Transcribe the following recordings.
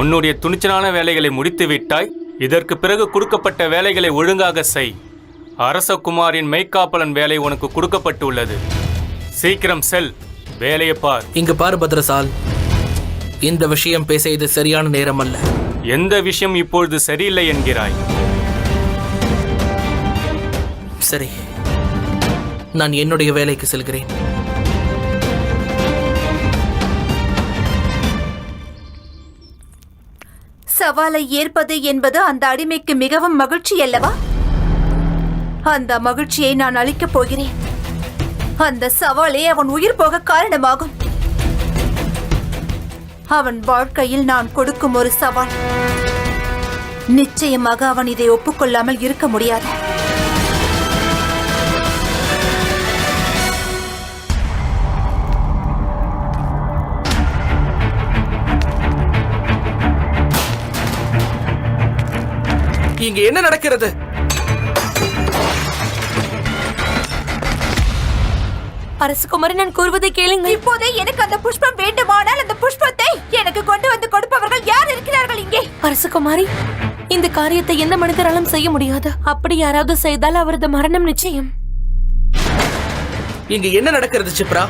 உன்னுடைய துணிச்சலான வேலைகளை முடித்து விட்டாய் இதற்கு பிறகு கொடுக்கப்பட்ட வேலைகளை ஒழுங்காக செய். அரசகுமாரின் மெய்க்காப்பலன் வேலை உனக்கு கொடுக்கப்பட்டுள்ளது. சீக்கிரம் செல். வேலையை பார். இங்கு பாரு பத்ரசால். இந்த விஷயம் பேச இது சரியான நேரம் அல்ல எந்த விஷயம் இப்பொழுது சரியில்லை என்கிறாய்? சரி. நான் என்னுடைய வேலைக்கு செல்கிறேன். சவாலை ஏற்பது என்பது அந்த அடிமைக்கு மிகவும் மகிழ்ச்சி அல்லவா? அந்த மகிழ்ச்சியை நான் அளிக்கப் போகிறேன். அந்த சவாலே அவன் உயிர் போக காரணமாகும். அவன் வாழ்க்கையில் நான் கொடுக்கும் ஒரு சவால். நிச்சயமாக அவன் இதை ஒப்புக்கொள்ளாமல் இருக்க முடியாது. இங்கு என்ன நடக்கிறது? அரசகுமாரி நான் கூறுவதை கேளுங்கள். இப்போதே எனக்கு அந்த புஷ்பம் வேண்டுமானால் அந்த புஷ்பத்தை எனக்கு கொண்டு வந்து கொடுப்பவர்கள் யார் இருக்கிறார்கள் இங்கே? அரசகுமாரி இந்த காரியத்தை எந்த மனிதராலும் செய்ய முடியாது. அப்படி யாராவது செய்தால் அவரது மரணம் நிச்சயம். இங்கு என்ன நடக்கிறது சிப்ரா?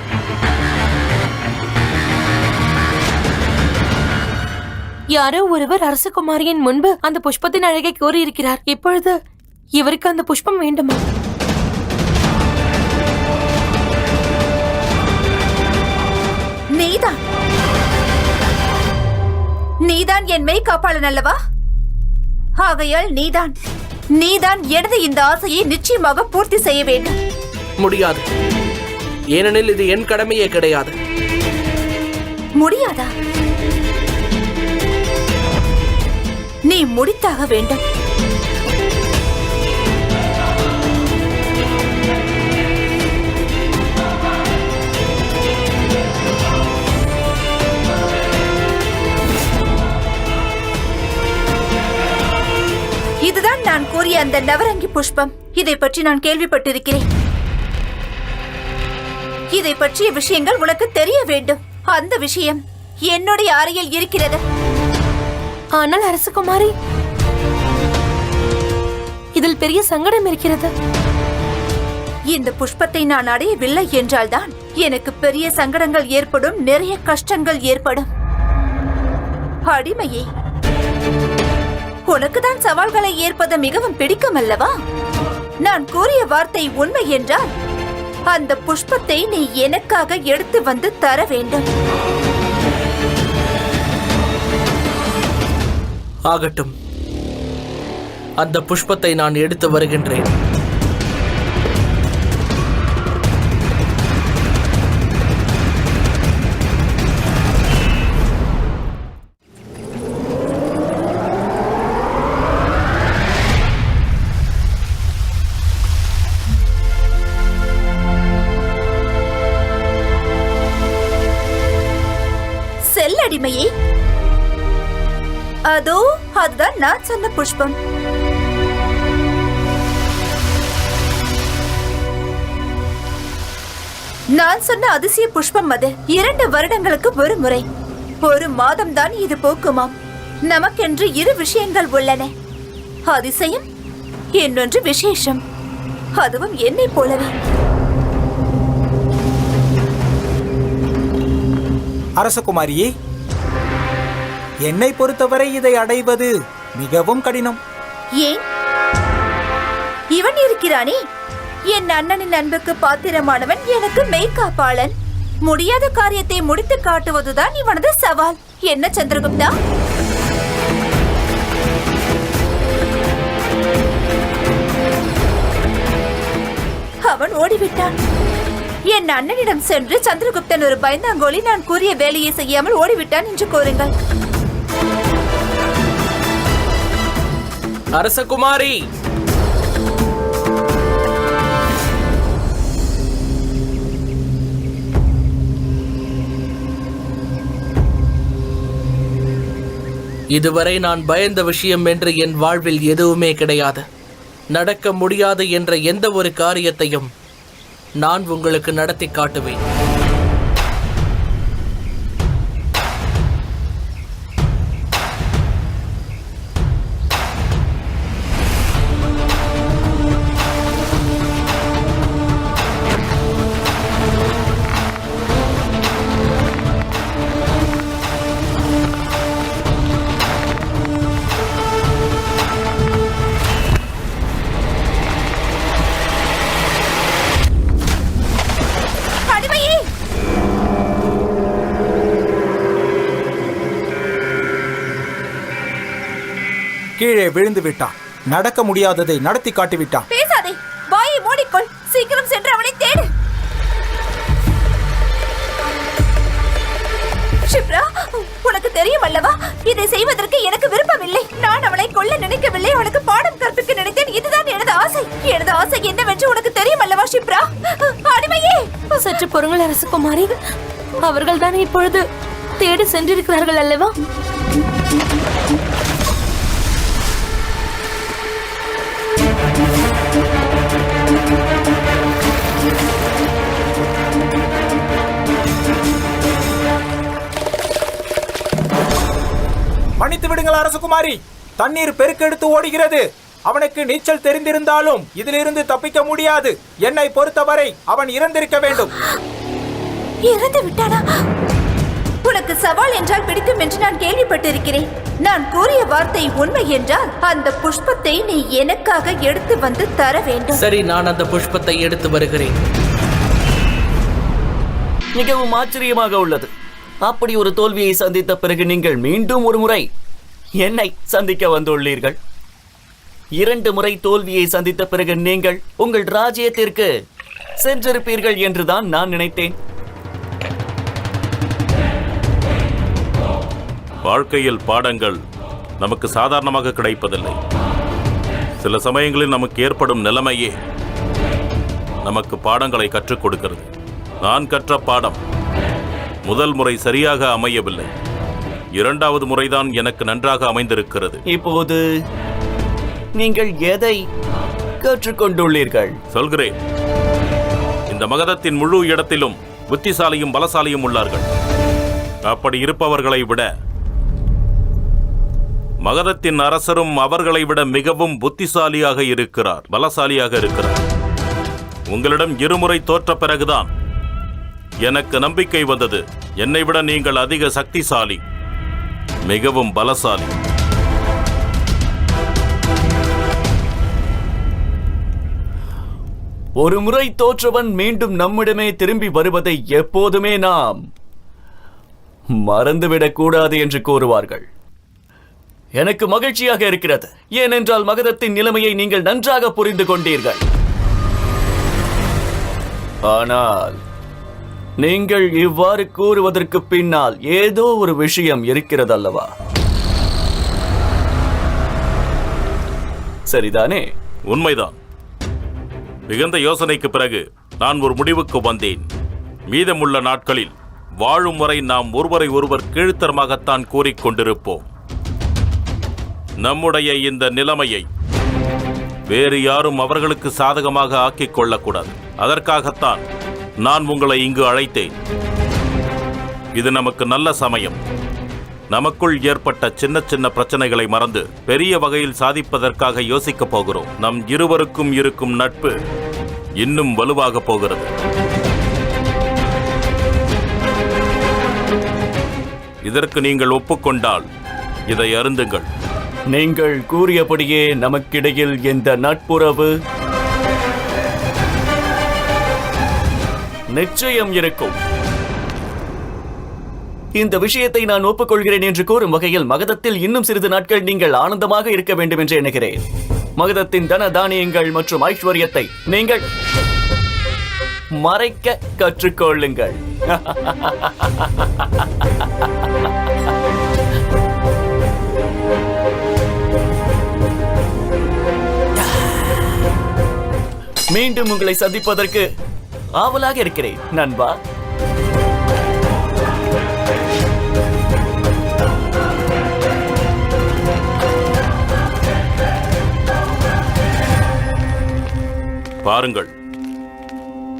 யாரோ ஒருவர் அரசகுமாரியின் முன்பு அந்த புஷ்பத்தின் அழகை கூறியிருக்கிறார். இப்பொழுது இவருக்கு அந்த புஷ்பம் வேண்டுமா? நீதான். நீதான் என் மெய் காப்பாளன் அல்லவா? ஆகையால் நீதான். நீதான் எனது இந்த ஆசையை நிச்சயமாக பூர்த்தி செய்ய வேண்டும். முடியாது. ஏனெனில் இது என் கடமையே கிடையாது. முடியாதா? நீ முடித்தாக வேண்டும். இதுதான் நான் கூறிய அந்த நவரங்கி புஷ்பம். இதை பற்றி நான் கேள்விப்பட்டிருக்கிறேன். இதை பற்றிய விஷயங்கள் உனக்கு தெரிய வேண்டும். அந்த விஷயம் என்னுடைய அறையில் இருக்கிறது. ஆனால் அரசகுமாரி இதில் பெரிய சங்கடம் இருக்கிறது. இந்த புஷ்பத்தை நான் அடையவில்லை என்றால்தான் எனக்கு பெரிய சங்கடங்கள் ஏற்படும் நிறைய கஷ்டங்கள் ஏற்படும். அடிமையே உனக்கு தான் சவால்களை ஏற்பது மிகவும் பிடிக்கும் அல்லவா நான் கூறிய வார்த்தை உண்மை என்றால் அந்த புஷ்பத்தை நீ எனக்காக எடுத்து வந்து தர வேண்டும். ஆகட்டும். அந்த புஷ்பத்தை நான் எடுத்து வருகின்றேன். சொன்ன புஷ்பம். நான் சொன்ன அதிசய புஷ்பம் அது. இரண்டு வருடங்களுக்கு ஒரு முறை. ஒரு மாதம் தான் இது போக்குமாம் நமக்கென்று இரு விஷயங்கள் உள்ளன. அதிசயம் இன்னொன்று விசேஷம். அதுவும் என்னைப் போலவே. அரசகுமாரியே என்னை பொறுத்தவரை இதை அடைவது மிகவும் கடினம். ஏன்? இவன் இருக்கிறானே. என் அண்ணனின் அன்புக்கு பாத்திரமானவன் எனக்கு மெய்காப்பாளன் முடியாத காரியத்தை முடித்து காட்டுவதுதான் இவனது சவால். என்ன சந்திரகுப்தா? அவன் ஓடிவிட்டான். என் அண்ணனிடம் சென்று சந்திரகுப்தன் ஒரு பயந்தாங்கோலி நான் கூறிய வேலையை செய்யாமல் ஓடிவிட்டான் என்று கூறுங்கள். அரசகுமாரி! இதுவரை நான் பயந்த விஷயம் என்று என் வாழ்வில் எதுவுமே கிடையாது. நடக்க முடியாது என்ற எந்த ஒரு காரியத்தையும் நான் உங்களுக்கு நடத்தி காட்டுவேன். கீழே விழுந்து விட்டான். நடக்க முடியாததை நடத்தி காட்டிவிட்டான். பேசாதே. வாயை மூடிக்கொள். சீக்கிரம் சென்று அவனை தேடு. ஷிப்ரா உனக்கு தெரியும் அல்லவா? இதை செய்வதற்கு எனக்கு விருப்பமில்லை. நான் அவளை கொல்ல நினைக்கவில்லை. அவளுக்கு பாடம் கற்பிக்க நினைத்தேன். இதுதான் எனது ஆசை. எனது ஆசை என்னவென்று உனக்கு தெரியும் அல்லவா ஷிப்ரா? அடிமையே! சற்று பொறுங்கள் அரசகுமாரி அவர்கள் தான் இப்பொழுது தேடி சென்றிருக்கிறார்கள் அல்லவா? மன்னித்து விடுங்கள் அரசகுமாரி. தண்ணீர் பெருக்கெடுத்து ஓடுகிறது. அவனுக்கு நீச்சல் தெரிந்திருந்தாலும் இதிலிருந்து தப்பிக்க முடியாது. என்னை பொறுத்தவரை அவன் இறந்திருக்க வேண்டும். இறந்து விட்டானா? உனக்கு சவால் என்றால் பிடிக்கும் என்று நான் கேள்விப்பட்டிருக்கிறேன். நான் கூறிய வார்த்தை உண்மை என்றால் அந்த புஷ்பத்தை நீ எனக்காக எடுத்து வந்து தர வேண்டும். சரி நான் அந்த புஷ்பத்தை எடுத்து வருகிறேன். மிகவும் ஆச்சரியமாக உள்ளது. அப்படி ஒரு தோல்வியை சந்தித்த பிறகு நீங்கள் மீண்டும் ஒரு முறை என்னை சந்திக்க வந்துள்ளீர்கள்? இரண்டு முறை தோல்வியை சந்தித்த பிறகு நீங்கள் உங்கள் ராஜ்யத்திற்கு சென்றிருப்பீர்கள் என்றுதான் நான் நினைத்தேன். வாழ்க்கையில் பாடங்கள் நமக்கு சாதாரணமாக கிடைப்பதில்லை. சில சமயங்களில் நமக்கு ஏற்படும் நிலைமையே நமக்கு பாடங்களை கற்றுக் கொடுக்கிறது. நான் கற்ற பாடம் முதல் முறை சரியாக அமையவில்லை. இரண்டாவது முறைதான் எனக்கு நன்றாக அமைந்திருக்கிறது. இப்போது நீங்கள் எதை கற்றுக்கொண்டுள்ளீர்கள் சொல்கிறேன். இந்த மகதத்தின் முழு இடத்திலும் புத்திசாலியும் பலசாலியும் உள்ளார்கள். அப்படி இருப்பவர்களை விட மகதத்தின் அரசரும் அவர்களை விட மிகவும் புத்திசாலியாக இருக்கிறார். பலசாலியாக இருக்கிறார். உங்களிடம் இருமுறை தோற்ற பிறகுதான் எனக்கு நம்பிக்கை வந்தது. என்னை விட நீங்கள் அதிக சக்திசாலி. மிகவும் பலசாலி. ஒரு முறை தோற்றவன் மீண்டும் நம்மிடமே திரும்பி வருவதை எப்போதுமே நாம் மறந்துவிடக் கூடாது என்று கூறுவார்கள். எனக்கு மகிழ்ச்சியாக இருக்கிறது. ஏனென்றால் மகதத்தின் நிலைமையை நீங்கள் நன்றாக புரிந்து கொண்டீர்கள். ஆனால் நீங்கள் இவ்வாறு கூறுவதற்கு பின்னால் ஏதோ ஒரு விஷயம் இருக்கிறதல்லவா? சரிதானே? உண்மைதான். மிகுந்த யோசனைக்கு பிறகு நான் ஒரு முடிவுக்கு வந்தேன். மீதமுள்ள நாட்களில் வாழும் வரை நாம் ஒருவரை ஒருவர் கீழ்த்தரமாகத்தான் கூறிக்கொண்டிருப்போம் நம்முடைய இந்த நிலைமையை வேறு யாரும் அவர்களுக்கு சாதகமாக ஆக்கிக் கொள்ளக்கூடாது. அதற்காகத்தான் நான் உங்களை இங்கு அழைத்தேன். இது நமக்கு நல்ல சமயம். நமக்குள் ஏற்பட்ட சின்ன சின்ன பிரச்சனைகளை மறந்து பெரிய வகையில் சாதிப்பதற்காக யோசிக்கப் போகிறோம். நம் இருவருக்கும் இருக்கும் நட்பு இன்னும் வலுவாக போகிறது. இதற்கு நீங்கள் ஒப்புக்கொண்டால் இதை அருந்துங்கள் நீங்கள் கூறியபடியே நமக்கிடையில் இந்த நட்புறவு நிச்சயம் இருக்கும். இந்த விஷயத்தை நான் ஒப்புக்கொள்கிறேன் என்று கூறும் வகையில் மகதத்தில் இன்னும் சிறிது நாட்கள் நீங்கள் ஆனந்தமாக இருக்க வேண்டும் என்று எண்ணுகிறேன். மகதத்தின் தன தானியங்கள் மற்றும் ஐஸ்வர்யத்தை நீங்கள் மறைக்க கற்றுக்கொள்ளுங்கள். மீண்டும் உங்களை சந்திப்பதற்கு ஆவலாக இருக்கிறேன் நண்பா. பாருங்கள்.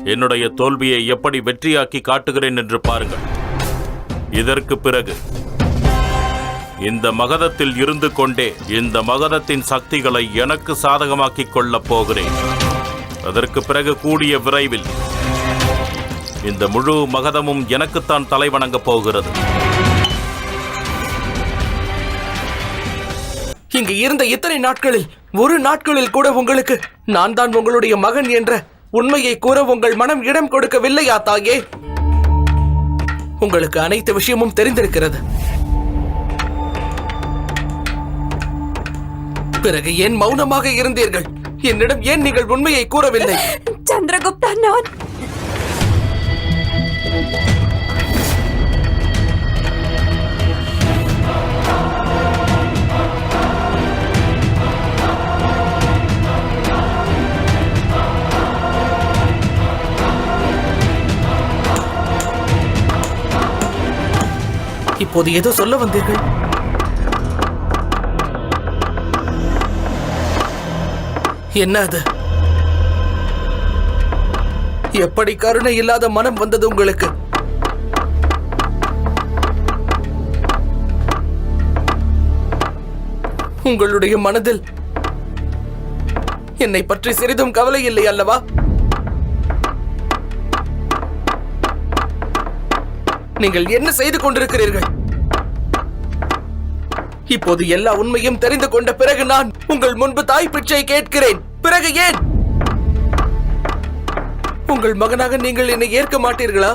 என்னுடைய தோல்வியை எப்படி வெற்றியாக்கி காட்டுகிறேன் என்று பாருங்கள். இதற்கு பிறகு இந்த மகதத்தில் இருந்து கொண்டே இந்த மகதத்தின் சக்திகளை எனக்கு சாதகமாக்கிக் கொள்ளப் போகிறேன். அதற்கு பிறகு கூடிய விரைவில் இந்த முழு மகதமும் எனக்குத்தான் தலை வணங்கப் போகிறது. இங்கு இருந்த இத்தனை நாட்களில் ஒரு நாட்களில் கூட உங்களுக்கு நான் தான் உங்களுடைய மகன் என்ற உண்மையை கூற உங்கள் மனம் இடம் கொடுக்கவில்லையா தாயே உங்களுக்கு அனைத்து விஷயமும் தெரிந்திருக்கிறது. பிறகு ஏன் மௌனமாக இருந்தீர்கள்? என்னிடம் ஏன் நீங்கள் உண்மையை கூறவில்லை? சந்திரகுப்தா நான் இப்போது ஏதோ சொல்ல வந்தீர்கள்? என்ன அது? எப்படி கருணை இல்லாத மனம் வந்தது உங்களுக்கு? உங்களுடைய மனதில் என்னை பற்றி சிறிதும் கவலை இல்லை அல்லவா? நீங்கள் என்ன செய்து கொண்டிருக்கிறீர்கள்? இப்போது எல்லா உண்மையும் தெரிந்து கொண்ட பிறகு நான் உங்கள் முன்பு தாய் பிச்சை கேட்கிறேன். பிறகு ஏன்? உங்கள் மகனாக நீங்கள் என்னை ஏற்க மாட்டீர்களா?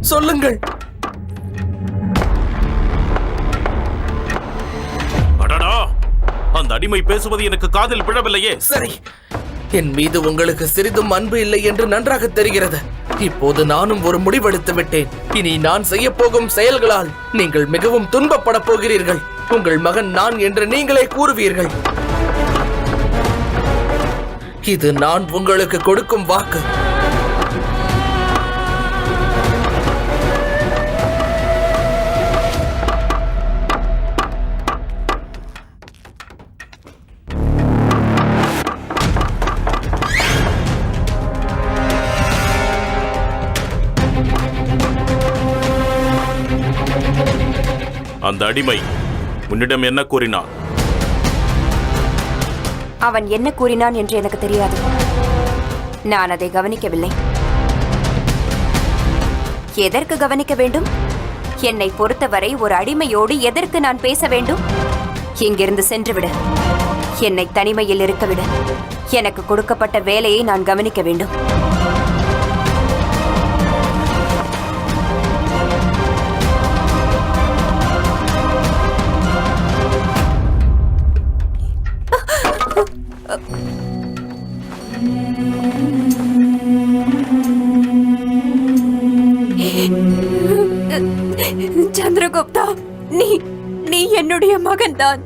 சொல்லுங்கள். அந்த அடிமை பேசுவது எனக்கு காதில் விழவில்லையே. சரி. என் மீது உங்களுக்கு சிறிதும் அன்பு இல்லை என்று நன்றாக தெரிகிறது. இப்போது நானும் ஒரு முடிவெடுத்து விட்டேன். இனி நான் செய்ய போகும் செயல்களால் நீங்கள் மிகவும் துன்பப்பட போகிறீர்கள். உங்கள் மகன் நான் என்று நீங்களே கூறுவீர்கள். இது நான் உங்களுக்கு கொடுக்கும் வாக்கு. அந்த அடிமை உன்னிடம் என்ன கூறினான்? அவன் என்ன கூறினான் என்று எனக்கு தெரியாது. நான் அதை கவனிக்கவில்லை. எதற்கு கவனிக்க வேண்டும்? என்னை பொறுத்தவரை ஒரு அடிமையோடு எதற்கு நான் பேச வேண்டும்? இங்கிருந்து சென்றுவிடு. என்னை தனிமையில் இருக்க விடு. எனக்கு கொடுக்கப்பட்ட வேலையை நான் கவனிக்க வேண்டும். என்னுடைய மகன்தான்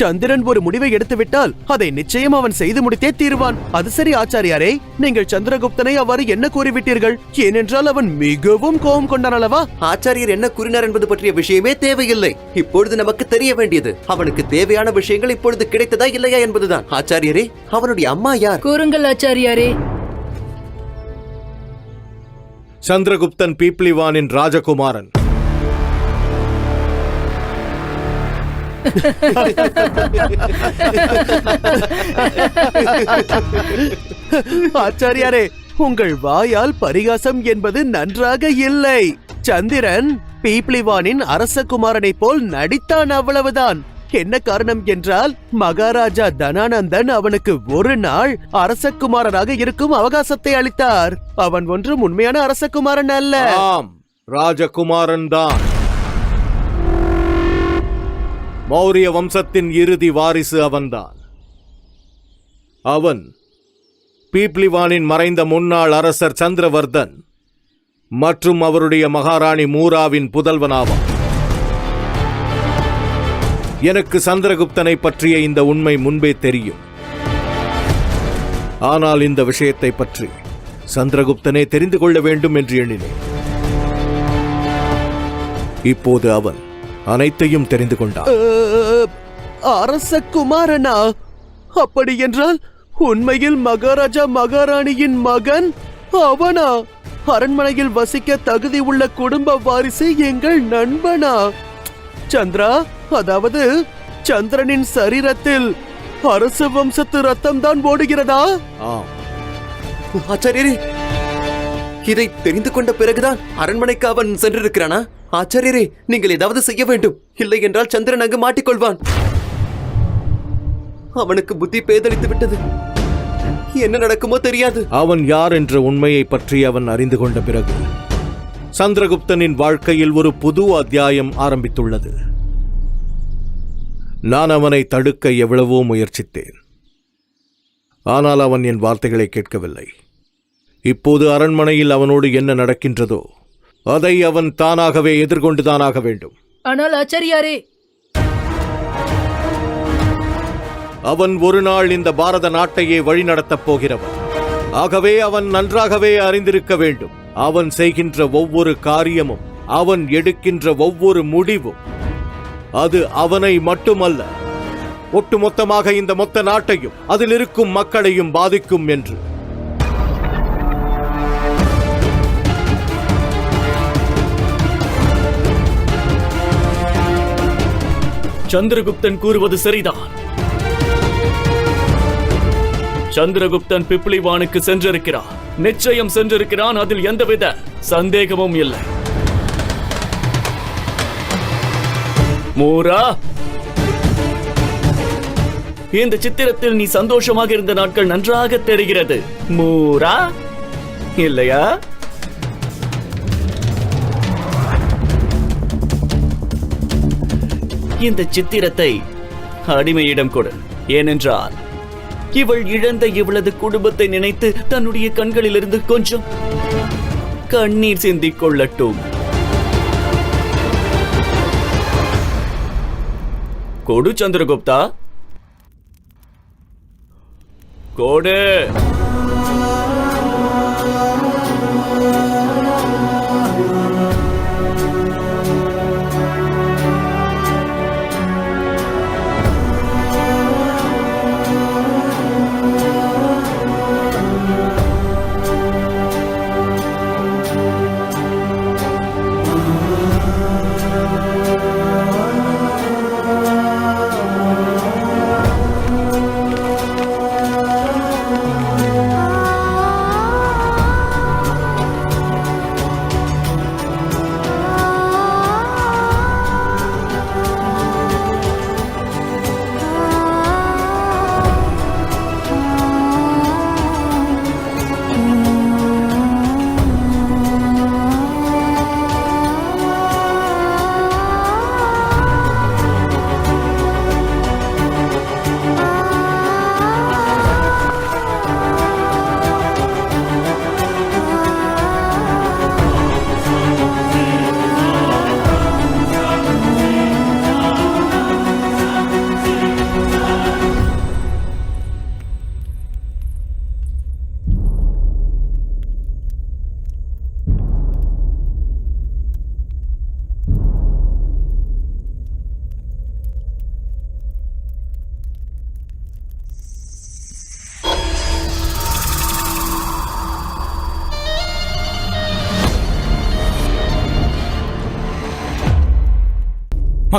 சந்திரன் ஒரு முடிவை எடுத்துவிட்டால் அதை நிச்சயம் அவன் செய்து முடித்தே தீருவான். அது சரி ஆச்சாரியாரே. நீங்கள் சந்திரகுப்தனை அவ்வாறு என்ன கூறிவிட்டீர்கள்? ஏனென்றால் அவன் மிகவும் கோபம் கொண்டான் அல்லவா? ஆச்சாரியர் என்ன கூறினார் என்பது பற்றிய விஷயமே தேவையில்லை. இப்பொழுது நமக்கு தெரிய வேண்டியது அவனுக்கு தேவையான விஷயங்கள் இப்பொழுது கிடைத்ததா இல்லையா என்பதுதான். ஆச்சாரியரே அவனுடைய அம்மா யார்? கூறுங்கள் ஆச்சாரியாரே. சந்திரகுப்தன் பீப்ளிவானின் ராஜகுமாரன். ஆச்சாரியாரே உங்கள் வாயால் பரிகாசம் என்பது நன்றாக இல்லை. சந்திரன் பீப்ளிவானின் அரசகுமாரனைப் போல் நடித்தான் அவ்வளவுதான். என்ன காரணம் என்றால் மகாராஜா தனானந்தன் அவனுக்கு ஒரு நாள் அரசகுமாரனாக இருக்கும் அவகாசத்தை அளித்தார். அவன் ஒன்றும் உண்மையான அரசகுமாரன் அல்ல. ஆம் ராஜகுமாரன் தான் மௌரிய வம்சத்தின் இறுதி வாரிசு அவன்தான். அவன் பீப்ளிவானின் மறைந்த முன்னாள் அரசர் சந்திரவர்தன் மற்றும் அவருடைய மகாராணி மூராவின் புதல்வனாவான். எனக்கு சந்திரகுப்தனை பற்றிய இந்த உண்மை முன்பே தெரியும். ஆனால் இந்த விஷயத்தை பற்றி சந்திரகுப்தனே தெரிந்து கொள்ள வேண்டும் என்று எண்ணினேன். இப்போது அவன் அனைத்தையும் தெரிந்து கொண்டான். அஹ், அரசகுமாரனா அப்படி என்றால் உண்மையில் மகாராஜா மகாராணியின் மகன் அவனா? அரண்மனையில் வசிக்க தகுதி உள்ள குடும்ப வாரிசு எங்கள் நண்பனா? சந்திரா அதாவது சந்திரனின் சரீரத்தில் அரச வம்சத்து ரத்தம் தான் ஓடுகிறதா? ஆச்சாரியரே இதை தெரிந்து கொண்ட பிறகுதான் அரண்மனைக்கு அவன் சென்றிருக்கிறானா? ஆச்சாரியரே நீங்கள் ஏதாவது செய்ய வேண்டும். இல்லை என்றால் சந்திரன் அங்கு மாட்டிக்கொள்வான். அவனுக்கு புத்தி பேதளித்து விட்டது. என்ன நடக்குமோ தெரியாது. அவன் யார் என்ற உண்மையை பற்றி அவன் அறிந்து கொண்ட பிறகு சந்திரகுப்தனின் வாழ்க்கையில் ஒரு புது அத்தியாயம் ஆரம்பித்துள்ளது. நான் அவனை தடுக்க எவ்வளவோ முயற்சித்தேன். ஆனால் அவன் என் வார்த்தைகளை கேட்கவில்லை. இப்போது அரண்மனையில் அவனோடு என்ன நடக்கின்றதோ அதை அவன் தானாகவே எதிர்கொண்டுதானாக வேண்டும். ஆனால் ஆச்சாரியாரே அவன் ஒரு நாள் இந்த பாரத நாட்டையே வழிநடத்தப் போகிறவன். ஆகவே அவன் நன்றாகவே அறிந்திருக்க வேண்டும். அவன் செய்கின்ற ஒவ்வொரு காரியமும் அவன் எடுக்கின்ற ஒவ்வொரு முடிவும் அது அவனை மட்டுமல்ல ஒட்டுமொத்தமாக இந்த மொத்த நாட்டையும் அதில் இருக்கும் மக்களையும் பாதிக்கும் என்று. சந்திரகுப்தன் கூறுவது சரிதான். சந்திரகுப்தன் பிப்ளிவானுக்கு சென்றிருக்கிறான். நிச்சயம் சென்றிருக்கிறான். அதில் எந்தவித சந்தேகமும் இல்லை. மூரா! இந்த சித்திரத்தில் நீ சந்தோஷமாக இருந்த நாட்கள் நன்றாக தெரிகிறது. மூரா! இல்லையா? இந்த சித்திரத்தை அடிமையிடம் கொடு. ஏனென்றால் இவள் இழந்த இவளது குடும்பத்தை நினைத்து தன்னுடைய கண்களிலிருந்து கொஞ்சம் கண்ணீர் சிந்திக் கொள்ளட்டும் கொடு சந்திரகுப்தா. கொடு.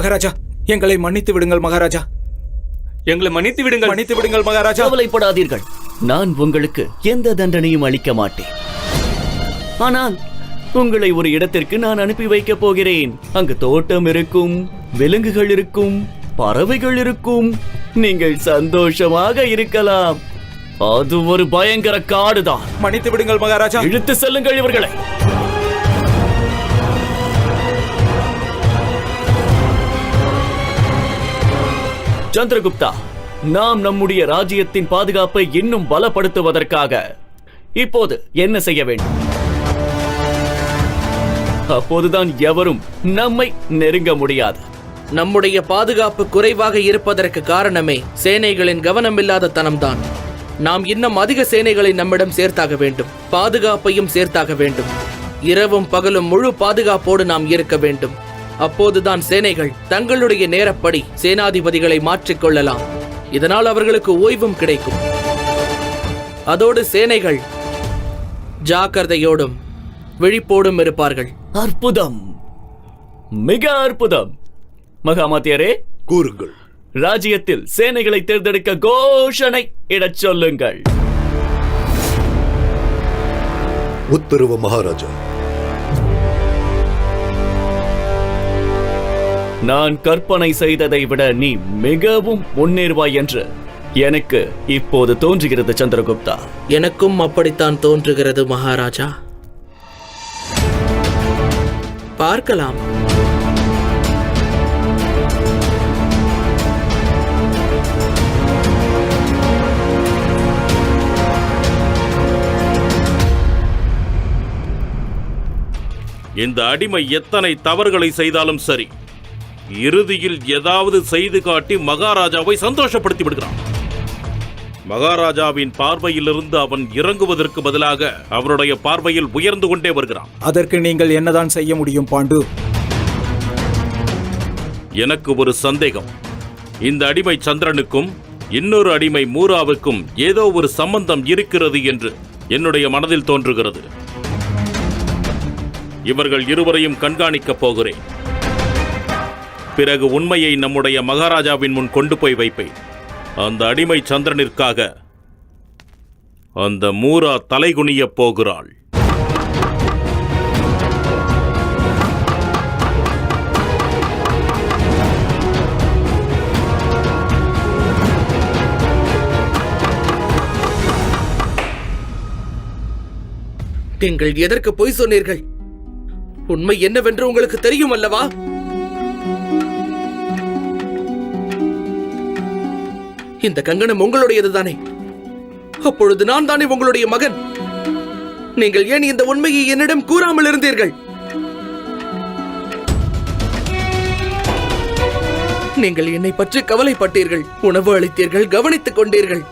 மகாராஜா எங்களை மன்னித்து விடுங்கள் மகாராஜா. எங்களை மன்னித்து விடுங்கள். மன்னித்து விடுங்கள் மகாராஜா. கவலைப்படாதீர்கள். நான் உங்களுக்கு எந்த தண்டனையும் அளிக்க மாட்டேன். ஆனால் உங்களை ஒரு இடத்திற்கு நான் அனுப்பி வைக்கப் போகிறேன். அங்கு தோட்டம் இருக்கும் விலங்குகள் இருக்கும் பறவைகள் இருக்கும். நீங்கள் சந்தோஷமாக இருக்கலாம். அது ஒரு பயங்கர காடுதான். மன்னித்து விடுங்கள் மகாராஜா. இழுத்து செல்லுங்கள் இவர்களை. சந்திரகுப்தா நாம் நம்முடைய ராஜ்யத்தின் பாதுகாப்பை இன்னும் பலப்படுத்துவதற்காக இப்போது என்ன செய்ய வேண்டும்? அப்போதுதான் எவரும் நம்மை நெருங்க முடியாது. நம்முடைய பாதுகாப்பு குறைவாக இருப்பதற்கு காரணமே சேனைகளின் கவனமில்லாத தனம்தான். நாம் இன்னும் அதிக சேனைகளை நம்மிடம் சேர்த்தாக வேண்டும் பாதுகாப்பையும் சேர்த்தாக வேண்டும். இரவும் பகலும் முழு பாதுகாப்போடு நாம் இருக்க வேண்டும். அப்போதுதான் சேனைகள் தங்களுடைய நேரப்படி சேனாதிபதிகளை மாற்றிக்கொள்ளலாம். இதனால் அவர்களுக்கு ஓய்வும் கிடைக்கும். அதோடு சேனைகள் ஜாக்கிரதையோடும் விழிப்போடும் இருப்பார்கள். அற்புதம். மிக அற்புதம். மகாமாத்தியரே கூறுங்கள். ராஜ்யத்தில் சேனைகளை தேர்ந்தெடுக்க கோஷனை இடச் சொல்லுங்கள். உத்தரவு மகாராஜா நான் கற்பனை செய்ததை விட நீ மிகவும் முன்னேறுவாய் என்று எனக்கு இப்போது தோன்றுகிறது சந்திரகுப்தா. எனக்கும் அப்படித்தான் தோன்றுகிறது மகாராஜா. பார்க்கலாம். இந்த அடிமை எத்தனை தவறுகளை செய்தாலும் சரி இறுதியில் ஏதாவது செய்து காட்டி மகாராஜாவை சந்தோஷப்படுத்தி விடுகிறான் மகாராஜாவின் பார்வையிலிருந்து அவன் இறங்குவதற்கு பதிலாக அவருடைய பார்வையில் உயர்ந்து கொண்டே வருகிறான். அதற்கு நீங்கள் என்னதான் செய்ய முடியும் பாண்டு? எனக்கு ஒரு சந்தேகம். இந்த அடிமை சந்திரனுக்கும் இன்னொரு அடிமை மூராவுக்கும் ஏதோ ஒரு சம்பந்தம் இருக்கிறது என்று என்னுடைய மனதில் தோன்றுகிறது. இவர்கள் இருவரையும் கண்காணிக்கப் போகிறேன். பிறகு உண்மையை நம்முடைய மகாராஜாவின் முன் கொண்டு போய் வைப்பேன். அந்த அடிமை சந்திரனிற்காக அந்த மூரா தலைகுனியப் போகிறாள். நீங்கள் எதற்கு பொய் சொன்னீர்கள்? உண்மை என்னவென்று உங்களுக்கு தெரியும் அல்லவா? இந்த கங்கணம் உங்களுடையது தானே அப்பொழுது நான் தானே உங்களுடைய மகன். நீங்கள் ஏன் இந்த உண்மையை என்னிடம் கூறாமல் இருந்தீர்கள்? நீங்கள் என்னை பற்றி கவலைப்பட்டீர்கள் உணவு அளித்தீர்கள் கவனித்துக் கொண்டீர்கள்.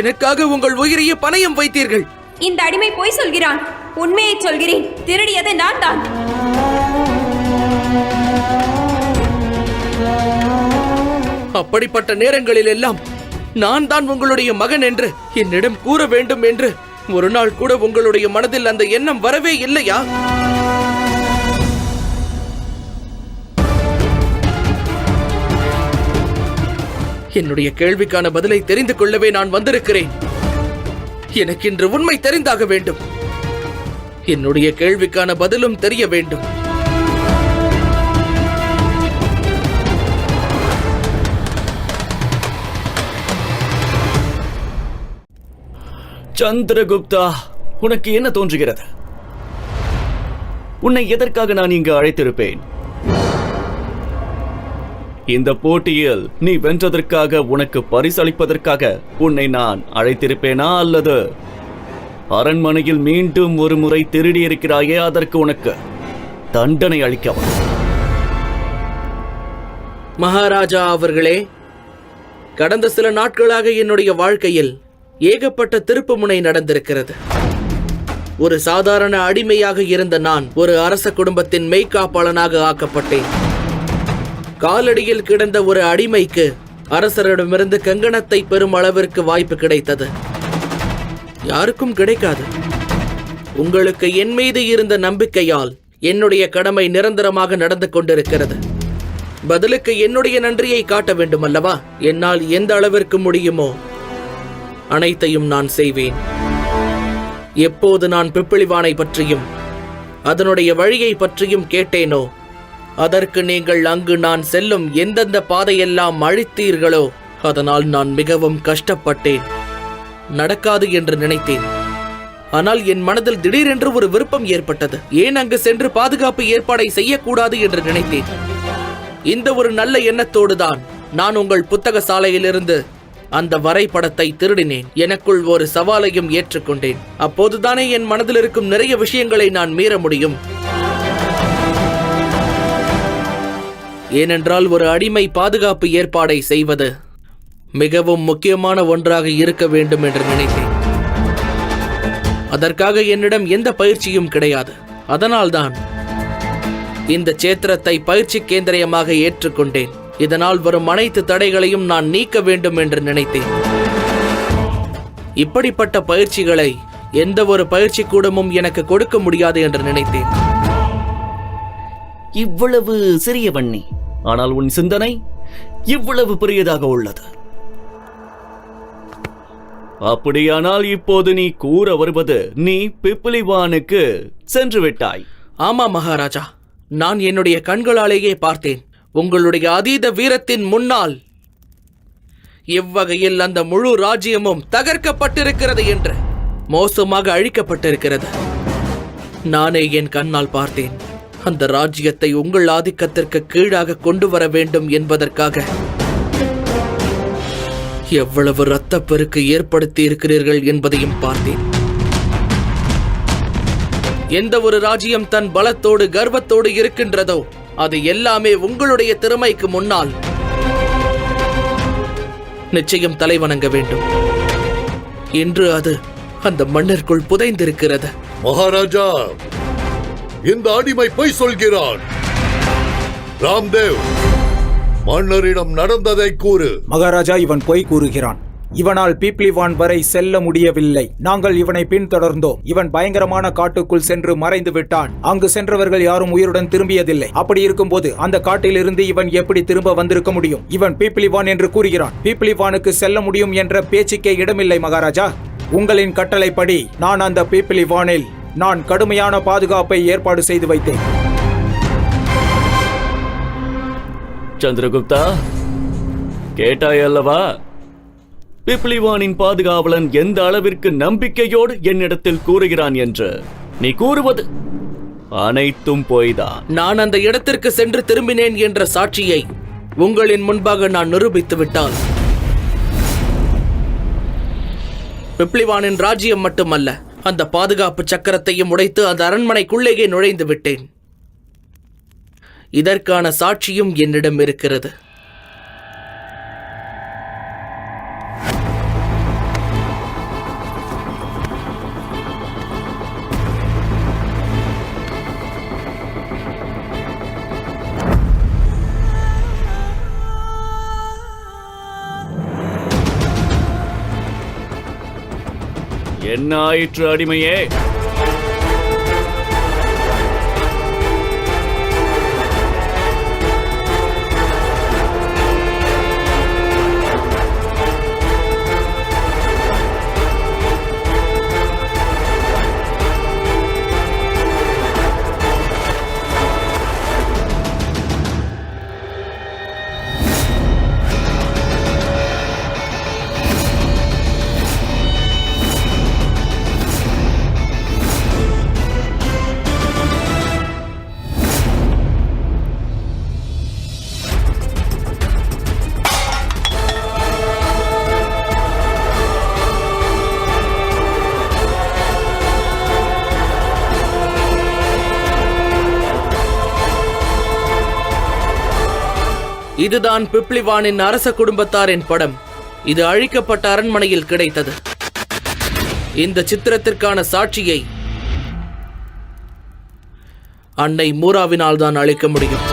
எனக்காக உங்கள் உயிரையே பணயம் வைத்தீர்கள். இந்த அடிமை பொய் சொல்கிறான். உண்மையை சொல்கிறேன். திருடியது நான் தான். அப்படிப்பட்ட நேரங்களில் எல்லாம் நான் தான் உங்களுடைய மகன் என்று என்னிடம் கூற வேண்டும் என்று ஒரு நாள் கூட உங்களுடைய மனதில் அந்த எண்ணம் வரவே இல்லையா? என்னுடைய கேள்விக்கான பதிலை தெரிந்து கொள்ளவே நான் வந்திருக்கிறேன். எனக்கு இன்று உண்மை தெரிந்தாக வேண்டும். என்னுடைய கேள்விக்கான பதிலும் தெரிய வேண்டும். சந்திரகுப்தா உனக்கு என்ன தோன்றுகிறது? உன்னை எதற்காக நான் இங்கு அழைத்திருப்பேன்? இந்த போட்டியில் நீ வென்றதற்காக உனக்கு பரிசளிப்பதற்காக உன்னை நான் அழைத்திருப்பேனா அல்லது அரண்மனையில் மீண்டும் ஒரு முறை திருடி இருக்கிறாயே அதற்கு உனக்கு தண்டனை அளிக்கவும்? மகாராஜா அவர்களே கடந்த சில நாட்களாக என்னுடைய வாழ்க்கையில் ஏகப்பட்ட திருப்புமுனை நடந்திருக்கிறது. ஒரு சாதாரண அடிமையாக இருந்த நான் ஒரு அரச குடும்பத்தின் மெய்காப்பாளனாக ஆக்கப்பட்டேன். காலடியில் கிடந்த ஒரு அடிமைக்கு அரசரிடமிருந்து கங்கணத்தை பெறும் அளவிற்கு வாய்ப்பு கிடைத்தது. யாருக்கும் கிடைக்காது. உங்களுக்கு என் மீது இருந்த நம்பிக்கையால் என்னுடைய கடமை நிரந்தரமாக நடந்து கொண்டிருக்கிறது. பதிலுக்கு என்னுடைய நன்றியை காட்ட வேண்டும் அல்லவா என்னால் எந்த அளவிற்கு முடியுமோ அனைத்தையும் நான் செய்வேன். எப்போது நான் பிப்பிளிவானை பற்றியும் அதனுடைய வழியை பற்றியும் கேட்டேனோ அதற்கு நீங்கள் அங்கு நான் செல்லும் எந்தெந்த பாதையெல்லாம் அழித்தீர்களோ அதனால் நான் மிகவும் கஷ்டப்பட்டேன். நடக்காது என்று நினைத்தேன். ஆனால் என் மனதில் திடீரென்று ஒரு விருப்பம் ஏற்பட்டது. ஏன் அங்கு சென்று பாதுகாப்பு ஏற்பாடை செய்யக்கூடாது என்று நினைத்தேன். இந்த ஒரு நல்ல எண்ணத்தோடு தான் நான் உங்கள் புத்தக சாலையிலிருந்து அந்த வரைபடத்தை திருடினேன். எனக்குள் ஒரு சவாலையும் ஏற்றுக்கொண்டேன். அப்போதுதானே என் மனதில் இருக்கும் நிறைய விஷயங்களை நான் மீற முடியும். ஏனென்றால் ஒரு அடிமை பாதுகாப்பு ஏற்பாடை செய்வது மிகவும் முக்கியமான ஒன்றாக இருக்க வேண்டும் என்று நினைத்தேன். அதற்காக என்னிடம் எந்த பயிற்சியும் கிடையாது. அதனால்தான் இந்த சேத்திரத்தை பயிற்சி கேந்திரமாக ஏற்றுக்கொண்டேன். இதனால் வரும் அனைத்து தடைகளையும் நான் நீக்க வேண்டும் என்று நினைத்தேன். இப்படிப்பட்ட பயிற்சிகளை எந்த ஒரு பயிற்சி கூடமும் எனக்கு கொடுக்க முடியாது என்று நினைத்தேன். இவ்வளவு சிறியவன் நீ ஆனால் உன் சிந்தனை இவ்வளவு பெரியதாக உள்ளது. அப்படியானால் இப்போது நீ கூற வருவது நீ பிப்ளிவானுக்கு சென்று விட்டாய். ஆமா மகாராஜா நான் என்னுடைய கண்களாலேயே பார்த்தேன். உங்களுடைய அதீத வீரத்தின் முன்னால் இவ்வகையில் அந்த முழு ராஜ்யமும் தகர்க்கப்பட்டிருக்கிறது என்று மோசமாக அழிக்கப்பட்டிருக்கிறது. நானே என் கண்ணால் பார்த்தேன். அந்த ராஜ்யத்தை உங்கள் ஆதிக்கத்திற்கு கீழாக கொண்டு வர வேண்டும் என்பதற்காக. எவ்வளவு இரத்தப்பெருக்கு ஏற்படுத்தி இருக்கிறீர்கள் என்பதையும் பார்த்தேன். எந்த ஒரு ராஜ்யம் தன் பலத்தோடு கர்வத்தோடு இருக்கின்றதோ அது எல்லாமே உங்களுடைய திறமைக்கு முன்னால். நிச்சயம் தலைவணங்க வேண்டும். இன்று அது அந்த மண்ணிற்குள் புதைந்திருக்கிறது. மகாராஜா இந்த அடிமை பொய் சொல்கிறான். ராம்தேவ் மன்னரிடம் நடந்ததை கூறு. மகாராஜா இவன் பொய் கூறுகிறான். இவனால் பீப்ளிவான் வரை செல்ல முடியவில்லை. நாங்கள் இவனை பின்தொடர்ந்தோம். இவன் பயங்கரமான காட்டுக்குள் சென்று மறைந்து விட்டான். அங்கு சென்றவர்கள் யாரும் உயிருடன் திரும்பியதில்லை. அப்படி இருக்கும்போது அந்த காட்டிலிருந்து இவன் எப்படி திரும்ப வந்திருக்க முடியும்? இவன் பீப்ளிவான் என்று கூறுகிறான். பீப்ளிவானுக்கு செல்ல முடியும் என்ற பேச்சுக்கே இடமில்லை மகாராஜா. உங்களின் கட்டளைப்படி நான் அந்த பீப்ளிவானில் நான் கடுமையான பாதுகாப்பை ஏற்பாடு செய்து வைத்தேன். சந்திரகுப்தா கேட்டாய் அல்லவா? பிப்ளிவானின் பாதுகாவலன் எந்த அளவிற்கு நம்பிக்கையோடு என்னிடத்தில் கூறுகிறான் என்று நீ கூறுவது அனைத்தும் போய்தான். நான் அந்த இடத்திற்கு சென்று திரும்பினேன் என்ற சாட்சியை உங்களின் முன்பாக நான் நிரூபித்து விட்டால் பிப்ளிவானின் ராஜ்யம் மட்டுமல்ல அந்த பாதுகாப்பு சக்கரத்தையும் உடைத்து அந்த அரண்மனைக்குள்ளேயே நுழைந்து விட்டேன். இதற்கான சாட்சியும் என்னிடம் இருக்கிறது. ஞாயிற்று அடிமையே. இதுதான் பிப்ளிவானின் அரச குடும்பத்தாரின் படம். இது அழிக்கப்பட்ட அரண்மனையில் கிடைத்தது. இந்த சித்திரத்திற்கான சாட்சியை அன்னை மூராவினால் தான் அளிக்க முடியும்.